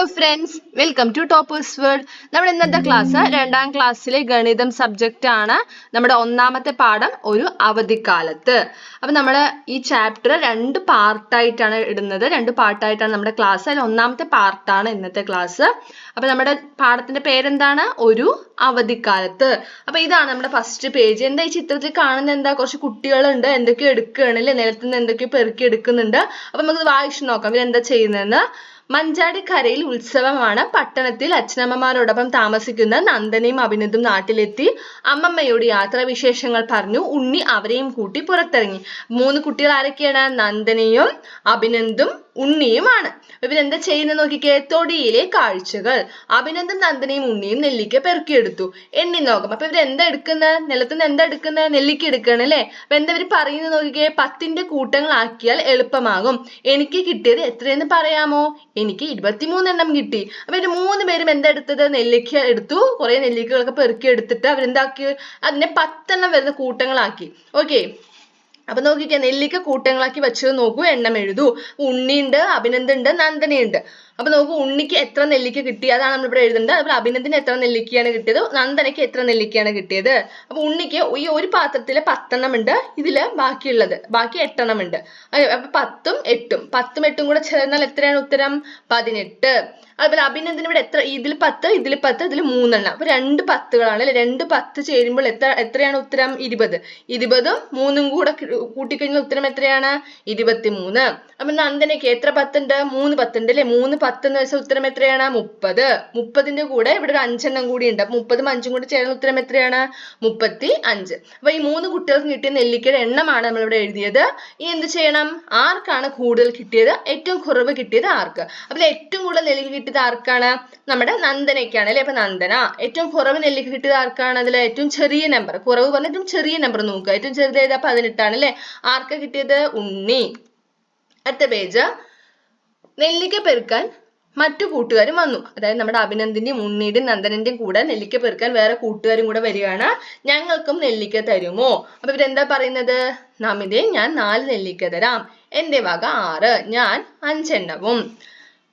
Hello friends welcome to toppers world നമ്മുടെ ഇന്നത്തെ class രണ്ടാം ക്ലാസ്സിലെ ഗണിതം സബ്ജക്റ്റ് ആണ് നമ്മുടെ ഒന്നാമത്തെ പാഠം ഒരു അവധിക്കാലത്ത്. അപ്പം നമ്മൾ ഈ ചാപ്റ്റർ രണ്ട് പാർട്ടായിട്ടാണ് ഇടുന്നത്. രണ്ട് പാർട്ടായിട്ടാണ് നമ്മുടെ ക്ലാസ് അതിൽ ഒന്നാമത്തെ പാർട്ടാണ് ഇന്നത്തെ ക്ലാസ് അപ്പം നമ്മുടെ പാഠത്തിന്റെ പേരെന്താണ്? ഒരു അവധിക്കാലത്ത്. അപ്പൊ ഇതാണ് നമ്മുടെ ഫസ്റ്റ് പേജ് എന്താ ഈ ചിത്രത്തിൽ കാണുന്ന എന്താ? കുറച്ച് കുട്ടികളുണ്ട്. എന്തൊക്കെയോ എടുക്കുകയാണ് അല്ലേ നിലത്തുനിന്ന് എന്തൊക്കെയോ പെറുക്കി എടുക്കുന്നുണ്ട്. അപ്പൊ നമുക്ക് വായിച്ചു നോക്കാം. ഇവരെന്താ ചെയ്യുന്നതെന്ന്. മഞ്ചാടിക്കരയിൽ ഉത്സവമാണ്. പട്ടണത്തിൽ അച്ഛനമ്മമാരോടൊപ്പം താമസിക്കുന്ന നന്ദനയും അഭിനന്ദും നാട്ടിലെത്തി. അമ്മമ്മയോട് യാത്രാവിശേഷങ്ങൾ പറഞ്ഞു. ഉണ്ണി അവരെയും കൂട്ടി പുറത്തിറങ്ങി. മൂന്ന് കുട്ടികൾ ആരൊക്കെയാണ്? നന്ദനയും അഭിനന്ദും ഉണ്ണിയുമാണ്. ഇവരെന്താ ചെയ്യുന്നത് നോക്കിക്കേ? തൊടിയിലെ കാഴ്ചകൾ. അഭിനന്ദൻ നന്ദനയും ഉണ്ണിയും നെല്ലിക്ക പെറുക്കിയെടുത്തു. എണ്ണി നോക്കാം. അപ്പൊ ഇവരെന്താ എടുക്കുന്നത് നിലത്തുനിന്ന് എന്താ എടുക്കുന്നത് നെല്ലിക്ക എടുക്കണം അല്ലേ? അപ്പൊ എന്താ ഇവർ പറയുന്നത് നോക്കിക്കേ? പത്തിന്റെ കൂട്ടങ്ങളാക്കിയാൽ എളുപ്പമാകും. എനിക്ക് കിട്ടിയത് എത്രയെന്ന് പറയാമോ? എനിക്ക് ഇരുപത്തിമൂന്നെണ്ണം കിട്ടി. അപ്പൊ ഇവർ മൂന്ന് പേരും എന്താ എടുത്തത്? നെല്ലിക്ക എടുത്തു. കുറെ നെല്ലിക്കകളൊക്കെ പെറുക്കി എടുത്തിട്ട് അവരെന്താക്കി? അതിനെ പത്തെണ്ണം വരുന്ന കൂട്ടങ്ങളാക്കി. ഓക്കെ അപ്പൊ നോക്കിക്കേ നെല്ലിക്ക കൂട്ടങ്ങളാക്കി വെച്ചത് നോക്കൂ. എണ്ണം എഴുതൂ. ഉണ്ണിയുണ്ട് അഭിനന്ദുണ്ട് നന്ദനയുണ്ട്. അപ്പൊ നമുക്ക് ഉണ്ണിക്ക് എത്ര നെല്ലിക്ക കിട്ടി? അതാണ് നമ്മൾ ഇവിടെ എഴുതുന്നത് അതുപോലെ അഭിനന്ദിന് എത്ര നെല്ലിക്കയാണ് കിട്ടിയത്? നന്ദനയ്ക്ക് എത്ര നെല്ലിക്കയാണ് കിട്ടിയത്? അപ്പൊ ഉണ്ണിക്ക് ഈ ഒരു പാത്രത്തിൽ പത്തെണ്ണം ഉണ്ട് ഇതിൽ ബാക്കിയുള്ളത് ബാക്കി എട്ടെണ്ണം ഉണ്ട് അപ്പൊ പത്തും എട്ടും. പത്തും എട്ടും കൂടെ ചേർന്നാൽ എത്രയാണ് ഉത്തരം? പതിനെട്ട്. അതുപോലെ അഭിനന്ദന് ഇവിടെ എത്ര? ഇതിൽ പത്ത് ഇതിൽ പത്ത് ഇതിൽ മൂന്നെണ്ണം. അപ്പൊ രണ്ട് പത്തുകളാണ് അല്ലെ? രണ്ട് പത്ത് ചേരുമ്പോൾ എത്ര എത്രയാണ് ഉത്തരം? ഇരുപത്. ഇരുപതും മൂന്നും കൂടെ കൂട്ടിക്കഴിഞ്ഞാൽ ഉത്തരം എത്രയാണ്? ഇരുപത്തി മൂന്ന് അപ്പൊ നന്ദനയ്ക്ക് എത്ര പത്തുണ്ട്? മൂന്ന് പത്തുണ്ട് അല്ലെ? മൂന്ന് എന്ന് വെച്ചാൽ ഉത്തരം എത്രയാണ്? മുപ്പത്. മുപ്പതിന്റെ കൂടെ ഇവിടെ ഒരു അഞ്ചെണ്ണം കൂടി ഉണ്ട്. അപ്പൊ മുപ്പതും അഞ്ചും കൂടി ചേർന്ന ഉത്തരം എത്രയാണ്? മുപ്പത്തി അഞ്ച്. അപ്പൊ ഈ മൂന്ന് കുട്ടികൾക്ക് കിട്ടിയ നെല്ലിക്കയുടെ എണ്ണമാണ് നമ്മൾ ഇവിടെ എഴുതിയത്. ഇനി എന്ത് ചെയ്യണം? ആർക്കാണ് കൂടുതൽ കിട്ടിയത്? ഏറ്റവും കുറവ് കിട്ടിയത് ആർക്ക്? അപ്പോൾ ഏറ്റവും കൂടുതൽ നെല്ലിക്ക കിട്ടിയത് ആർക്കാണ്? നമ്മുടെ നന്ദനയ്ക്കാണ് അല്ലെ? അപ്പൊ നന്ദന. ഏറ്റവും കുറവ് നെല്ലിക്ക കിട്ടിയത് ആർക്കാണ്? അതിൽ ഏറ്റവും ചെറിയ നമ്പർ കുറവ് പറഞ്ഞ ഏറ്റവും ചെറിയ നമ്പർ നോക്കുക. ഏറ്റവും ചെറുത് ഏതാ? പതിനെട്ടാണ് അല്ലെ? ആർക്ക കിട്ടിയത്? ഉണ്ണി. അടുത്ത പേജ് നെല്ലിക്ക പെറുക്കാൻ മറ്റു കൂട്ടുകാരും വന്നു. അതായത് നമ്മുടെ അഭിനന്ദിന്റെയും ഉണ്ണിയുടെയും നന്ദനന്റെയും കൂടെ നെല്ലിക്ക പെറുക്കാൻ വേറെ കൂട്ടുകാരും കൂടെ വരികയാണ്. ഞങ്ങൾക്കും നെല്ലിക്ക തരുമോ? അപ്പൊ ഇവരെന്താ പറയുന്നത്? നമിതേ ഞാൻ നാല് നെല്ലിക്ക തരാം. എന്റെ വക ആറ് ഞാൻ അഞ്ചെണ്ണവും.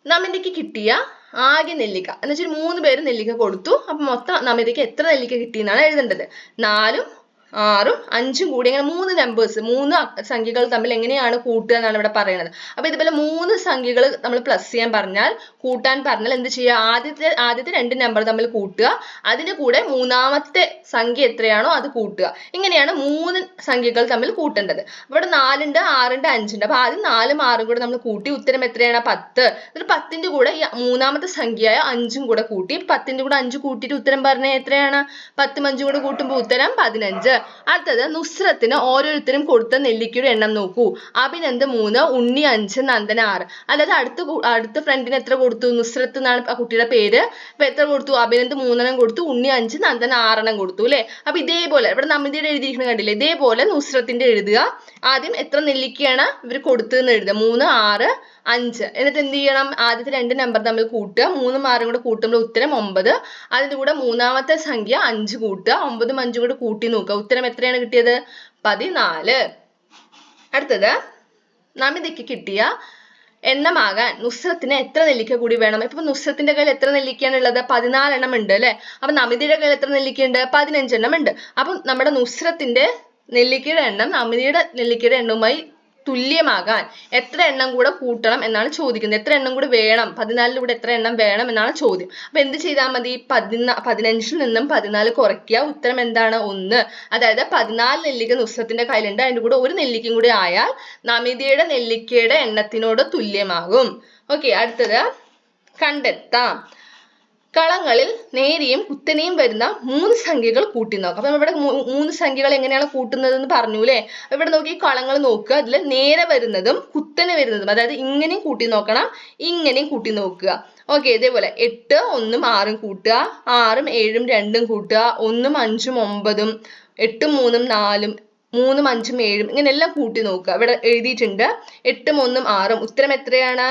നമിതയ്ക്ക് കിട്ടിയ ആകെ നെല്ലിക്ക. എന്ന് വെച്ചാൽ മൂന്ന് പേര് നെല്ലിക്ക കൊടുത്തു. അപ്പൊ മൊത്തം നമിതയ്ക്ക് എത്ര നെല്ലിക്ക കിട്ടി എന്നാണ് എഴുതേണ്ടത്. നാലും ആറും അഞ്ചും കൂടി. അങ്ങനെ മൂന്ന് നമ്പേഴ്സ് മൂന്ന് സംഖ്യകൾ തമ്മിൽ എങ്ങനെയാണ് കൂട്ടുക എന്നാണ് ഇവിടെ പറയുന്നത്. അപ്പൊ ഇതുപോലെ മൂന്ന് സംഖ്യകൾ നമ്മൾ പ്ലസ് ചെയ്യാൻ പറഞ്ഞാൽ കൂട്ടാൻ പറഞ്ഞാൽ എന്ത് ചെയ്യുക? ആദ്യത്തെ ആദ്യത്തെ രണ്ട് നമ്പർ തമ്മിൽ കൂട്ടുക. അതിന്റെ കൂടെ മൂന്നാമത്തെ സംഖ്യ എത്രയാണോ അത് കൂട്ടുക. ഇങ്ങനെയാണ് മൂന്ന് സംഖ്യകൾ തമ്മിൽ കൂട്ടേണ്ടത്. ഇവിടെ നാലുണ്ട് ആറുണ്ട് അഞ്ചുണ്ട്. അപ്പൊ ആദ്യം നാലും ആറും കൂടെ നമ്മൾ കൂട്ടി. ഉത്തരം എത്രയാണ്? പത്ത്. എന്നിട്ട് പത്തിന്റെ കൂടെ ഈ മൂന്നാമത്തെ സംഖ്യയായ അഞ്ചും കൂടെ കൂട്ടി. പത്തിന്റെ കൂടെ അഞ്ച് കൂട്ടിയിട്ട് ഉത്തരം പറഞ്ഞാൽ എത്രയാണ്? പത്തും അഞ്ചും കൂടെ കൂട്ടുമ്പോൾ ഉത്തരം പതിനഞ്ച്. അടുത്തത് നുസ്രത്തിന് ഓരോരുത്തരും കൊടുത്ത നെല്ലിക്കയുടെ എണ്ണം നോക്കൂ. അഭിനന്ദ് മൂന്ന് ഉണ്ണി അഞ്ച് നന്ദന ആറ്. അതായത് അടുത്ത അടുത്ത ഫ്രണ്ടിന് എത്ര കൊടുത്തു? നുസ്രത്ത് എന്നാണ് ആ കുട്ടിയുടെ പേര്. അപ്പൊ എത്ര കൊടുത്തു? അഭിനന്ദ് മൂന്നെണ്ണം കൊടുത്തു ഉണ്ണി അഞ്ച് നന്ദന ആറെണ്ണം കൊടുത്തു അല്ലെ? അപ്പൊ ഇതേപോലെ ഇവിടെ നമിതയുടെ എഴുതിയിരിക്കുന്നത് കണ്ടില്ലേ? ഇതേപോലെ നുസ്രത്തിന്റെ എഴുതുക. ആദ്യം എത്ര നെല്ലിക്കയാണ് ഇവർ കൊടുത്തതെന്ന് എഴുതുക. മൂന്ന് ആറ് അഞ്ച്. എന്നിട്ട് എന്ത് ചെയ്യണം? ആദ്യത്തെ രണ്ട് നമ്പർ തമ്മിൽ കൂട്ടുക. മൂന്നും ആറും കൂടെ കൂട്ടുമ്പോൾ ഉത്തരം ഒമ്പത്. അതിന്റെ കൂടെ മൂന്നാമത്തെ സംഖ്യ അഞ്ച് കൂട്ടുക. ഒമ്പതും അഞ്ചും കൂടെ കൂട്ടി നോക്കുക. ഉത്തരം എത്രയാണ് കിട്ടിയത്? പതിനാല്. അടുത്തത് നമിതയ്ക്ക് കിട്ടിയ എണ്ണമാകാൻ നുസ്രത്തിന് എത്ര നെല്ലിക്ക കൂടി വേണം? ഇപ്പൊ നുസ്രത്തിന്റെ കയ്യിൽ എത്ര നെല്ലിക്കയാണ് ഉള്ളത്? പതിനാലെണ്ണം ഉണ്ട് അല്ലെ? അപ്പൊ നമിതയുടെ കയ്യിൽ എത്ര നെല്ലിക്കയുണ്ട്? പതിനഞ്ചെണ്ണം ഉണ്ട്. അപ്പൊ നമ്മുടെ നുസ്രത്തിന്റെ നെല്ലിക്കയുടെ എണ്ണം നമിതയുടെ നെല്ലിക്കയുടെ എണ്ണവുമായി തുല്യമാകാൻ എത്ര എണ്ണം കൂടെ കൂട്ടണം എന്നാണ് ചോദിക്കുന്നത്. എത്ര എണ്ണം കൂടെ വേണം? പതിനാലിൽ കൂടെ എത്ര എണ്ണം വേണം എന്നാണ് ചോദ്യം. അപ്പൊ എന്ത് ചെയ്താൽ മതി? പതിനാ പതിനഞ്ചിൽ നിന്നും പതിനാല് കുറയ്ക്കുക. ഉത്തരം എന്താണ്? ഒന്ന്. അതായത് പതിനാല് നെല്ലിക്ക നുസ്രത്തിന്റെ കയ്യിലുണ്ട്. അതിന്റെ കൂടെ ഒരു നെല്ലിക്കയും കൂടി ആയാൽ നമിതയുടെ നെല്ലിക്കയുടെ എണ്ണത്തിനോട് തുല്യമാകും. ഓക്കെ അടുത്തത് കണ്ടെത്താം. കളങ്ങളിൽ നേരിയും കുത്തനെയും വരുന്ന മൂന്ന് സംഖ്യകൾ കൂട്ടി നോക്കാം അപ്പൊ ഇവിടെ മൂന്ന് സംഖ്യകൾ എങ്ങനെയാണ് കൂട്ടുന്നത് എന്ന് പറഞ്ഞു അല്ലേ ഇവിടെ നോക്കി കളങ്ങൾ നോക്കുക. അതിൽ നേരെ വരുന്നതും കുത്തനെ വരുന്നതും അതായത് ഇങ്ങനെയും കൂട്ടി നോക്കണം ഇങ്ങനെയും കൂട്ടി നോക്കുക. ഓക്കെ ഇതേപോലെ എട്ട് ഒന്നും ആറും കൂട്ടുക ആറും ഏഴും രണ്ടും കൂട്ടുക ഒന്നും അഞ്ചും ഒമ്പതും എട്ടും മൂന്നും നാലും മൂന്നും അഞ്ചും ഏഴും ഇങ്ങനെ എല്ലാം കൂട്ടി നോക്കുക. ഇവിടെ എഴുതിയിട്ടുണ്ട് എട്ടും ഒന്നും ആറും. ഉത്തരം എത്രയാണ്?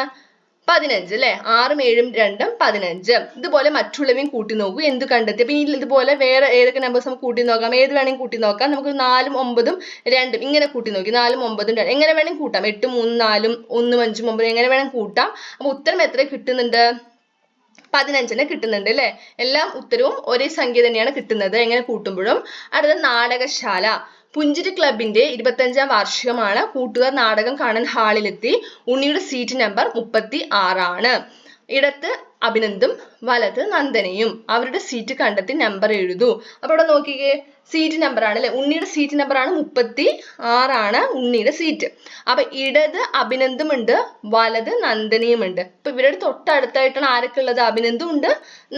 പതിനഞ്ച് അല്ലെ? ആറും ഏഴും രണ്ടും പതിനഞ്ച്. ഇതുപോലെ മറ്റുള്ളവയും കൂട്ടി നോക്കൂ. എന്ത് കണ്ടെത്തി? അപ്പൊ ഇനി ഇതുപോലെ വേറെ ഏതൊക്കെ നമ്പേഴ്സ് നമുക്ക് കൂട്ടി നോക്കാം? ഏത് വേണമെങ്കിൽ കൂട്ടി നോക്കാം. നമുക്ക് നാലും ഒമ്പതും രണ്ടും ഇങ്ങനെ കൂട്ടി നോക്കി. നാലും ഒമ്പതും രണ്ടും. എങ്ങനെ വേണമെങ്കിൽ കൂട്ടാം. എട്ടും മൂന്നും നാലും ഒന്നും അഞ്ചും ഒമ്പതും എങ്ങനെ വേണമെങ്കിൽ കൂട്ടാം. അപ്പൊ ഉത്തരം എത്ര കിട്ടുന്നുണ്ട്? പതിനഞ്ചിന് കിട്ടുന്നുണ്ട് അല്ലേ? എല്ലാം ഉത്തരവും ഒരേ സംഖ്യ തന്നെയാണ് കിട്ടുന്നത്. എങ്ങനെ കൂട്ടുമ്പോഴും? അടുത്ത നാടകശാല. പുഞ്ചിരി ക്ലബിന്റെ ഇരുപത്തഞ്ചാം വാർഷികമാണ് കൂട്ടുകാർ നാടകം കാണാൻ ഹാളിലെത്തി ഉണ്ണിയുടെ സീറ്റ് നമ്പർ മുപ്പത്തി ആറാണ് ഇടത്ത് അഭിനന്ദും വലത് നന്ദനയും. അവരുടെ സീറ്റ് കണ്ടെത്തി നമ്പർ എഴുതൂ. അപ്പൊ ഇവിടെ നോക്കിക്കേ. സീറ്റ് നമ്പർ ആണ് അല്ലെ? ഉണ്ണിയുടെ സീറ്റ് നമ്പർ ആണ് മുപ്പത്തി ആറാണ് ഉണ്ണിയുടെ സീറ്റ് അപ്പൊ ഇടത് അഭിനന്ദും ഉണ്ട് വലത് നന്ദനിയും ഉണ്ട് അപ്പൊ ഇവരുടെ തൊട്ടടുത്തായിട്ടാണ് ആരൊക്കെ ഉള്ളത്? അഭിനന്ദും ഉണ്ട്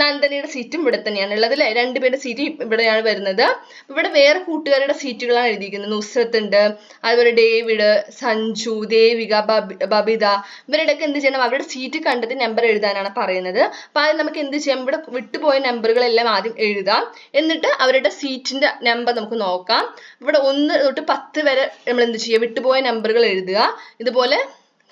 നന്ദനിയുടെ സീറ്റും ഇവിടെ തന്നെയാണ് ഉള്ളത് അല്ലെ? രണ്ടുപേരുടെ സീറ്റ് ഇവിടെയാണ് വരുന്നത്. ഇവിടെ വേറെ കൂട്ടുകാരുടെ സീറ്റുകളാണ് എഴുതിയിരിക്കുന്നത്. നുസ്രത്ത് ഉണ്ട് അതുപോലെ ഡേവിഡ് സഞ്ജു ദേവിക ബബി ബബിത. ഇവരുടെയൊക്കെ എന്ത് ചെയ്യണം? അവരുടെ സീറ്റ് കണ്ടെത്തി നമ്പർ എഴുതാനാണ് പറയുന്നത്. അപ്പൊ അത് നമുക്ക് എന്ത് ചെയ്യാം? ഇവിടെ വിട്ടുപോയ നമ്പറുകളെല്ലാം ആദ്യം എഴുതാം. എന്നിട്ട് അവരുടെ സീറ്റിന്റെ നമ്പർ നമുക്ക് നോക്കാം. ഇവിടെ ഒന്ന് തൊട്ട് പത്ത് വരെ നമ്മൾ എന്ത് ചെയ്യുക? വിട്ടുപോയ നമ്പറുകൾ എഴുതുക. ഇതുപോലെ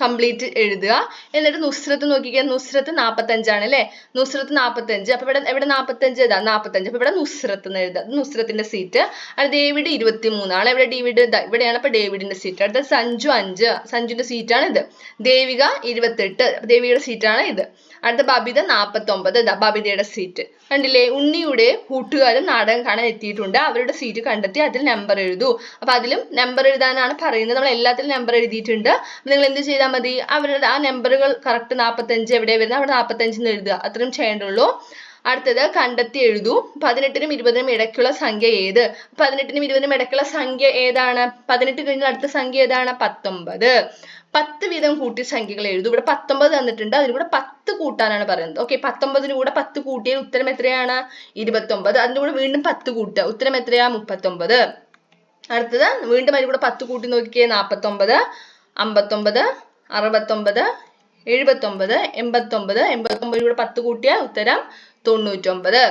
കംപ്ലീറ്റ് എഴുതുക. എന്നിട്ട് നുസ്രത്ത് നോക്കിക്കുക നുസ്രത്ത് നാൽപ്പത്തഞ്ചാണ് അല്ലേ? നുസ്രത്ത് നാൽപ്പത്തഞ്ച് അപ്പൊ ഇവിടെ ഇവിടെ നാൽപ്പത്തഞ്ച് ഇതാ? നാൽപ്പത്തഞ്ച് അപ്പൊ ഇവിടെ നുസ്രത്ത് എന്ന് എഴുതുക. നുസ്രത്തിന്റെ സീറ്റ് അത് ഡേവിഡ് ഇരുപത്തി മൂന്നാണ് ഇവിടെ ഡേവിഡ് ഇവിടെയാണ് ഇപ്പൊ ഡേവിഡിന്റെ സീറ്റ് അടുത്ത സഞ്ജു അഞ്ച്. സഞ്ജുന്റെ സീറ്റാണ് ഇത് ദേവിക ഇരുപത്തെട്ട്. ദേവിയുടെ സീറ്റാണ് ഇത്. അടുത്ത ബബിത നാപ്പത്തൊമ്പത്. ഇതാ ബബിതയുടെ സീറ്റ് കണ്ടില്ലേ? ഉണ്ണിയുടെ കൂട്ടുകാരും നാടകം കാണാൻ എത്തിയിട്ടുണ്ട്. അവരുടെ സീറ്റ് കണ്ടെത്തി അതിൽ നമ്പർ എഴുതൂ. അപ്പൊ അതിലും നമ്പർ എഴുതാനാണ് പറയുന്നത്. നമ്മൾ എല്ലാത്തിലും നമ്പർ എഴുതിയിട്ടുണ്ട്. നിങ്ങൾ എന്ത് ചെയ്താൽ മതി? അവരുടെ ആ നമ്പറുകൾ കറക്റ്റ് നാപ്പത്തഞ്ച് എവിടെയാണ് വരുന്നത്? അവിടെ നാപ്പത്തഞ്ച് എന്ന് എഴുതുക. അത്രയും ചെയ്യേണ്ടുള്ളൂ. അടുത്തത് കണ്ടെത്തി എഴുതൂ. പതിനെട്ടിനും ഇരുപതിനും ഇടയ്ക്കുള്ള സംഖ്യ ഏത്? പതിനെട്ടിനും ഇരുപതിനും ഇടയ്ക്കുള്ള സംഖ്യ ഏതാണ്? പതിനെട്ട് കഴിഞ്ഞ അടുത്ത സംഖ്യ ഏതാണ്? പത്തൊമ്പത്. പത്ത് വീതം കൂട്ടിയ സംഖ്യകൾ എഴുതും. ഇവിടെ പത്തൊമ്പത് തന്നിട്ടുണ്ട്. അതിന് കൂടെ പത്ത് കൂട്ടാനാണ് പറയുന്നത്. ഓക്കെ പത്തൊമ്പതിന് കൂടെ പത്ത് കൂട്ടിയ ഉത്തരം എത്രയാണ്? ഇരുപത്തൊമ്പത്. അതിന്റെ കൂടെ വീണ്ടും പത്ത് കൂട്ടുക. ഉത്തരം എത്രയാ? മുപ്പത്തൊമ്പത്. അടുത്തത് വീണ്ടും അതിന് കൂടെ പത്ത് കൂട്ടി നോക്കിയേ നാപ്പത്തൊമ്പത് അമ്പത്തൊമ്പത് അറുപത്തൊമ്പത് എഴുപത്തൊമ്പത് എൺപത്തൊമ്പത്. എൺപത്തൊമ്പതിന് കൂടെ പത്ത് കൂട്ടിയാൽ ഉത്തരം തൊണ്ണൂറ്റൊമ്പത്.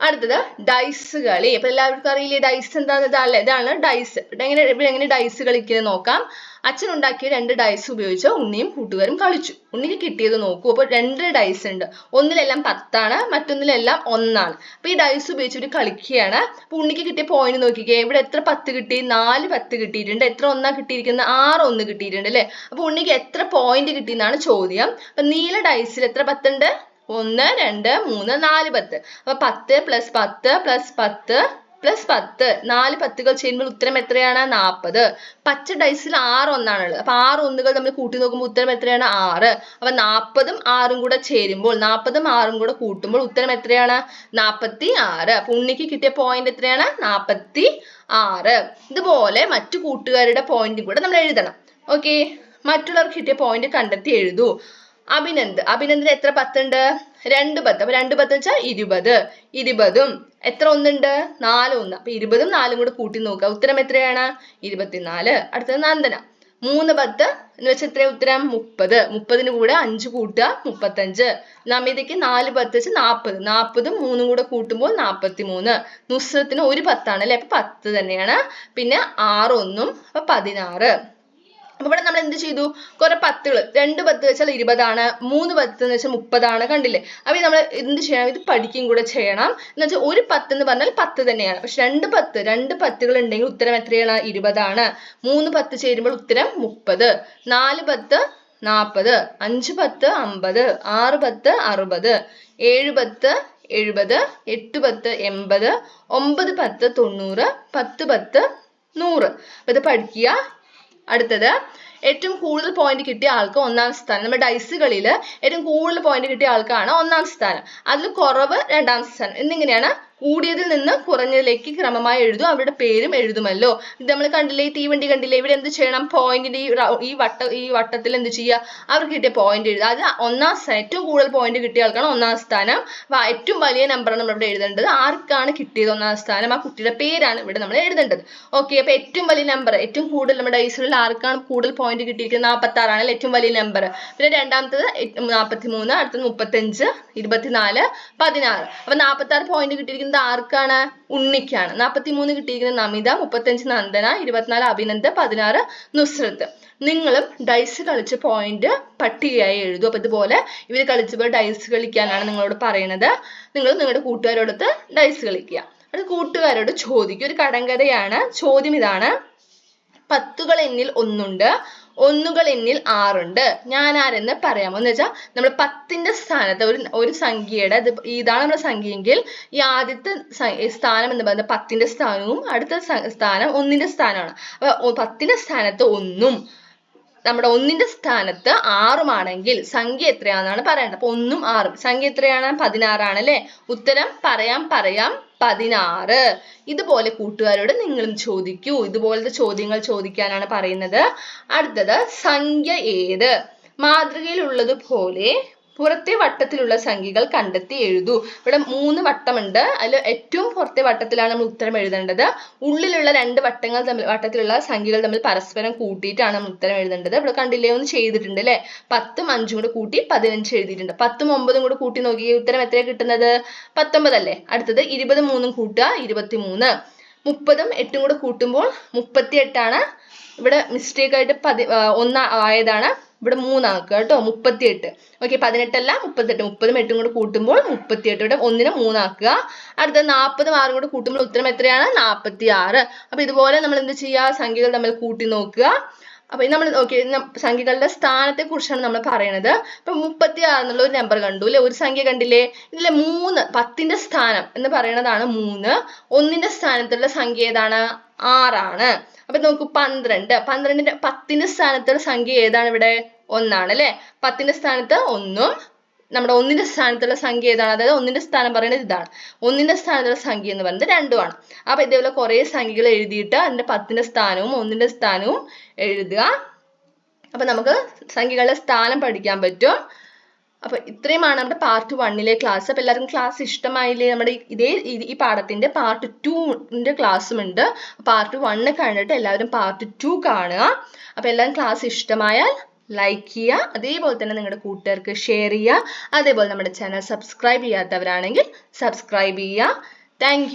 അടുത്തത് ഡൈസ് കളി. അപ്പൊ എല്ലാവർക്കും അറിയില്ലേ ഡൈസ് എന്താന്ന് അല്ല? ഇതാണ് ഡൈസ് എങ്ങനെ എങ്ങനെ ഡൈസ് കളിക്കുന്നത് നോക്കാം. അച്ഛൻ ഉണ്ടാക്കിയ രണ്ട് ഡൈസ് ഉപയോഗിച്ച് ഉണ്ണിയും കൂട്ടുകാരും കളിച്ചു. ഉണ്ണിക്ക് കിട്ടിയത് നോക്കൂ. അപ്പോൾ രണ്ട് ഡൈസ് ഉണ്ട്. ഒന്നിലെല്ലാം പത്താണ് മറ്റൊന്നിലെല്ലാം ഒന്നാണ്. അപ്പൊ ഈ ഡൈസ് ഉപയോഗിച്ച് ഒരു കളിക്കുകയാണ്. അപ്പൊ ഉണ്ണിക്ക് കിട്ടിയ പോയിന്റ് നോക്കിക്കേ. ഇവിടെ എത്ര പത്ത് കിട്ടി? നാല് പത്ത് കിട്ടിയിട്ടുണ്ട്. എത്ര ഒന്നാ കിട്ടിയിരിക്കുന്നത്? ആറ് ഒന്ന് കിട്ടിയിട്ടുണ്ട് അല്ലേ? അപ്പൊ ഉണ്ണിക്ക് എത്ര പോയിന്റ് കിട്ടി എന്നാണ് ചോദ്യം. അപ്പൊ നീല ഡൈസിൽ എത്ര പത്തുണ്ട്? ഒന്ന് രണ്ട് മൂന്ന് നാല് പത്ത്. അപ്പൊ പത്ത് പ്ലസ് പത്ത് പ്ലസ് പത്ത് പ്ലസ് പത്ത്. നാല് പത്തുകൾ ചേരുമ്പോൾ ഉത്തരം എത്രയാണ്? നാൽപ്പത് പച്ച ഡൈസിൽ ആറ് ഒന്നാണുള്ളത്. അപ്പൊ ആറ് ഒന്നുകൾ നമ്മൾ കൂട്ടി നോക്കുമ്പോൾ ഉത്തരം എത്രയാണ്? ആറ്. അപ്പൊ നാൽപ്പതും ആറും കൂടെ ചേരുമ്പോൾ നാൽപ്പതും ആറും കൂടെ കൂട്ടുമ്പോൾ ഉത്തരം എത്രയാണ്? നാൽപ്പത്തി ആറ് അപ്പൊ ഉണ്ണിക്ക് കിട്ടിയ പോയിന്റ് എത്രയാണ്? നാൽപ്പത്തി ആറ് ഇതുപോലെ മറ്റു കൂട്ടുകാരുടെ പോയിന്റും കൂടെ നമ്മൾ എഴുതണം. ഓക്കെ മറ്റുള്ളവർക്ക് കിട്ടിയ പോയിന്റ് കണ്ടെത്തി എഴുതൂ. അഭിനന്ദ്. അഭിനന്ദിന് എത്ര പത്തുണ്ട്? രണ്ട് പത്ത്. അപ്പൊ രണ്ട് പത്ത് വെച്ചാൽ ഇരുപത്. ഇരുപതും. എത്ര ഒന്നുണ്ട്? നാല് ഒന്ന്. അപ്പൊ ഇരുപതും നാലും കൂടെ കൂട്ടി നോക്കുക. ഉത്തരം എത്രയാണ്? ഇരുപത്തിനാല്. അടുത്തത് നന്ദന. മൂന്ന് പത്ത് എന്ന് വെച്ചാൽ എത്ര ഉത്തരം? മുപ്പത്. മുപ്പതിന് കൂടെ അഞ്ച് കൂട്ടുക മുപ്പത്തഞ്ച്. നമിതയ്ക്ക് നാല് പത്ത് വെച്ച് നാൽപ്പത് നാൽപ്പതും മൂന്നും കൂടെ കൂട്ടുമ്പോൾ നാൽപ്പത്തി മൂന്ന് നുസ്രത്തിന് ഒരു പത്താണ് അല്ലെ? അപ്പൊ പത്ത് തന്നെയാണ്. പിന്നെ ആറ് ഒന്നും. അപ്പൊ പതിനാറ്. അപ്പൊ ഇവിടെ നമ്മൾ എന്ത് ചെയ്തു? കുറെ പത്തുകൾ രണ്ട് പത്ത് വെച്ചാൽ ഇരുപതാണ്. മൂന്ന് പത്ത് എന്ന് വെച്ചാൽ മുപ്പതാണ്. കണ്ടില്ലേ? അപ്പൊ നമ്മൾ എന്ത് ചെയ്യണം? ഇത് പഠിക്കുകയും കൂടെ ചെയ്യണം. എന്ന് വെച്ചാൽ ഒരു പത്ത് എന്ന് പറഞ്ഞാൽ പത്ത് തന്നെയാണ്. പക്ഷെ രണ്ട് പത്ത് രണ്ട് പത്തുകൾ ഉണ്ടെങ്കിൽ ഉത്തരം എത്രയാണ്? ഇരുപതാണ്. മൂന്ന് പത്ത് ചേരുമ്പോൾ ഉത്തരം മുപ്പത്. നാല് പത്ത് നാൽപ്പത് അഞ്ച് പത്ത് അമ്പത്. ആറ് പത്ത് അറുപത്. ഏഴ് പത്ത് എഴുപത്. എട്ട് പത്ത് എൺപത്. ഒമ്പത് പത്ത് തൊണ്ണൂറ്. പത്ത് പത്ത് നൂറ്. അപ്പൊ ഇത് പഠിക്കുക. അടുത്തത് ഏറ്റവും കൂടുതൽ പോയിന്റ് കിട്ടിയ ആൾക്ക് ഒന്നാം സ്ഥാനം. നമ്മുടെ ഡൈസ് കളിയിൽ ഏറ്റവും കൂടുതൽ പോയിന്റ് കിട്ടിയ ആൾക്കാണ് ഒന്നാം സ്ഥാനം. അതിൽ കുറവ് രണ്ടാം സ്ഥാനം. എന്നിങ്ങനെയാണ് കൂടിയതിൽ നിന്ന് കുറഞ്ഞതിലേക്ക് ക്രമമായി എഴുതും. അവരുടെ പേരും എഴുതുമല്ലോ. ഇത് നമ്മൾ കണ്ടില്ലേ ഈ തീവണ്ടി കണ്ടില്ലേ? ഇവിടെ എന്ത് ചെയ്യണം? പോയിന്റിന്റെ ഈ വട്ട ഈ വട്ടത്തിൽ എന്ത് ചെയ്യുക? അവർക്ക് കിട്ടിയ പോയിന്റ് എഴുതുക. അത് ഒന്നാം സ്ഥാനം ഏറ്റവും കൂടുതൽ പോയിന്റ് കിട്ടിയ ആൾക്കാണ് ഒന്നാം സ്ഥാനം. ഏറ്റവും വലിയ നമ്പറാണ് നമ്മൾ ഇവിടെ എഴുതേണ്ടത്. ആർക്കാണ് കിട്ടിയത് ഒന്നാം സ്ഥാനം? ആ കുട്ടിയുടെ പേരാണ് ഇവിടെ നമ്മൾ എഴുതേണ്ടത്. ഓക്കെ അപ്പൊ ഏറ്റവും വലിയ നമ്പർ ഏറ്റവും കൂടുതൽ നമ്മുടെ ഐസിൽ ആർക്കാണ് കൂടുതൽ പോയിന്റ് കിട്ടിയിരിക്കുന്നത്? നാൽപ്പത്തി ആറാണ് ഏറ്റവും വലിയ നമ്പർ പിന്നെ രണ്ടാമത്തത് നാൽപ്പത്തി മൂന്ന് അടുത്തത് മുപ്പത്തഞ്ച് ഇരുപത്തിനാല് പതിനാറ്. അപ്പൊ നാൽപ്പത്തി ആറ് പോയിന്റ് കിട്ടിയിരിക്കുന്നത് ആർക്കാണ്? ഉണ്ണിക്കാണ്. നാൽപ്പത്തി മൂന്ന് കിട്ടിയിരിക്കുന്നത് നമിത മുപ്പത്തഞ്ച് നന്ദന ഇരുപത്തിനാല് അഭിനന്ദ് പതിനാറ് നുസ്രത്ത്. നിങ്ങളും ഡൈസ് കളിച്ച പോയിന്റ് പട്ടികയായി എഴുതും. അപ്പൊ ഇതുപോലെ ഇവർ കളിച്ചപ്പോൾ ഡൈസ് കളിക്കാനാണ് നിങ്ങളോട് പറയുന്നത് നിങ്ങൾ നിങ്ങളുടെ കൂട്ടുകാരോടൊത്ത് ഡൈസ് കളിക്കുക. അത് കൂട്ടുകാരോട് ചോദിക്കുക. ഒരു കടങ്കഥയാണ്. ചോദ്യം ഇതാണ്. പത്തുകൾ എന്നിൽ ഒന്നുണ്ട് ഒന്നുകൾ എന്നിൽ ആറുണ്ട്. ഞാൻ ആരെന്ന് പറയാമോ? എന്ന് വെച്ചാൽ നമ്മൾ പത്തിന്റെ സ്ഥാനത്ത് ഒരു ഒരു സംഖ്യയുടെ ഇത് ഇതാണ് നമ്മുടെ സംഖ്യയെങ്കിൽ ഈ ആദ്യത്തെ സ്ഥാനം എന്ന് പറയുന്നത് പത്തിന്റെ സ്ഥാനവും അടുത്ത സ്ഥാനം ഒന്നിന്റെ സ്ഥാനമാണ്. അപ്പൊ പത്തിന്റെ സ്ഥാനത്ത് ഒന്നും നമ്മുടെ ഒന്നിന്റെ സ്ഥാനത്ത് ആറുമാണെങ്കിൽ സംഖ്യ എത്രയാണെന്നാണ് പറയേണ്ടത്. അപ്പൊ ഒന്നും ആറും. സംഖ്യ എത്രയാണ്? പതിനാറാണ് അല്ലെ? ഉത്തരം പറയാം പറയാം. പതിനാറ്. ഇതുപോലെ കൂട്ടുകാരോട് നിങ്ങളും ചോദിക്കൂ. ഇതുപോലത്തെ ചോദ്യങ്ങൾ ചോദിക്കാനാണ് പറയുന്നത്. അടുത്തത് സംഖ്യ ഏത്? മാതൃകയിലുള്ളതുപോലെ പുറത്തെ വട്ടത്തിലുള്ള സംഖ്യകൾ കണ്ടെത്തി എഴുതൂ. ഇവിടെ മൂന്ന് വട്ടമുണ്ട്. അതിൽ ഏറ്റവും പുറത്തെ വട്ടത്തിലാണ് നമ്മൾ ഉത്തരം എഴുതേണ്ടത്. ഉള്ളിലുള്ള രണ്ട് വട്ടങ്ങൾ തമ്മിൽ വട്ടത്തിലുള്ള സംഖ്യകൾ തമ്മിൽ പരസ്പരം കൂട്ടിയിട്ടാണ് നമ്മൾ ഉത്തരം എഴുതേണ്ടത്. ഇവിടെ കണ്ടില്ലേ? ഒന്ന് ചെയ്തിട്ടുണ്ട് അല്ലേ? പത്തും അഞ്ചും കൂടെ കൂട്ടി പതിനഞ്ച് എഴുതിയിട്ടുണ്ട്. പത്തും ഒമ്പതും കൂടെ കൂട്ടി നോക്കി. ഉത്തരം എത്രയാണ് കിട്ടുന്നത്? പത്തൊമ്പത് അല്ലേ? അടുത്തത് ഇരുപത് മൂന്നും കൂട്ടുക ഇരുപത്തിമൂന്ന്. മുപ്പതും എട്ടും കൂടെ കൂട്ടുമ്പോൾ മുപ്പത്തി എട്ടാണ് ഇവിടെ മിസ്റ്റേക്ക് ആയിട്ട് പതി ഒന്ന് ആയതാണ് ഇവിടെ മൂന്നാക്കുക കേട്ടോ മുപ്പത്തിയെട്ട്. ഓക്കെ പതിനെട്ടല്ല മുപ്പത്തെട്ട് മുപ്പതും എട്ടും കൂടെ കൂട്ടുമ്പോൾ മുപ്പത്തിയെട്ട്. ഇവിടെ ഒന്നിന് മൂന്നാക്കുക. അടുത്ത നാൽപ്പതും ആറും കൂടെ കൂട്ടുമ്പോൾ ഉത്തരം എത്രയാണ്? നാൽപ്പത്തി ആറ് അപ്പൊ ഇതുപോലെ നമ്മൾ എന്ത് ചെയ്യുക? സംഖ്യകൾ തമ്മിൽ കൂട്ടി നോക്കുക. അപ്പൊ നമ്മൾ നോക്കി സംഖ്യകളുടെ സ്ഥാനത്തെ കുറിച്ചാണ് നമ്മൾ പറയണത്. അപ്പൊ മുപ്പത്തി ആറ് എന്നുള്ള ഒരു നമ്പർ കണ്ടു അല്ലെ? ഒരു സംഖ്യ കണ്ടില്ലേ? ഇതിലെ മൂന്ന് പത്തിന്റെ സ്ഥാനം എന്ന് പറയുന്നതാണ് മൂന്ന്. ഒന്നിന്റെ സ്ഥാനത്തുള്ള സംഖ്യ ഏതാണ്? ആറാണ്. അപ്പൊ നോക്കൂ പന്ത്രണ്ട്. പന്ത്രണ്ടിന്റെ പത്തിന്റെ സ്ഥാനത്തുള്ള സംഖ്യ ഏതാണ് ഇവിടെ? ഒന്നാണ് അല്ലെ? പത്തിന്റെ സ്ഥാനത്ത് ഒന്നും നമ്മുടെ ഒന്നിന്റെ സ്ഥാനത്തുള്ള സംഖ്യ ഏതാണ്? അതായത് ഒന്നിന്റെ സ്ഥാനം പറയുന്നത് ഇതാണ്. ഒന്നിന്റെ സ്ഥാനത്തുള്ള സംഖ്യ എന്ന് പറയുന്നത് രണ്ടുമാണ്. അപ്പൊ ഇതേപോലെ കുറെ സംഖ്യകൾ എഴുതിയിട്ട് അതിന്റെ പത്തിന്റെ സ്ഥാനവും ഒന്നിന്റെ സ്ഥാനവും എഴുതുക. അപ്പൊ നമുക്ക് സംഖ്യകളുടെ സ്ഥാനം പഠിക്കാൻ പറ്റും. അപ്പൊ ഇത്രയുമാണ് നമ്മുടെ പാർട്ട് വണ്ണിലെ ക്ലാസ് അപ്പൊ എല്ലാവർക്കും ക്ലാസ് ഇഷ്ടമായില്ലേ? നമ്മുടെ ഇതേ ഈ- പാഠത്തിന്റെ പാർട്ട് ടുവിന്റെ ക്ലാസ്സും ഉണ്ട്. പാർട്ട് വണ്ണ് കണ്ടിട്ട് എല്ലാവരും പാർട്ട് ടു കാണുക. അപ്പൊ എല്ലാവരും ക്ലാസ് ഇഷ്ടമായാൽ ലൈക്ക് ചെയ്യുക. അതേപോലെ തന്നെ നിങ്ങളുടെ കൂട്ടുകാർക്ക് ഷെയർ ചെയ്യുക. അതേപോലെ നമ്മുടെ ചാനൽ സബ്സ്ക്രൈബ് ചെയ്യാത്തവരാണെങ്കിൽ സബ്സ്ക്രൈബ് ചെയ്യുക. താങ്ക്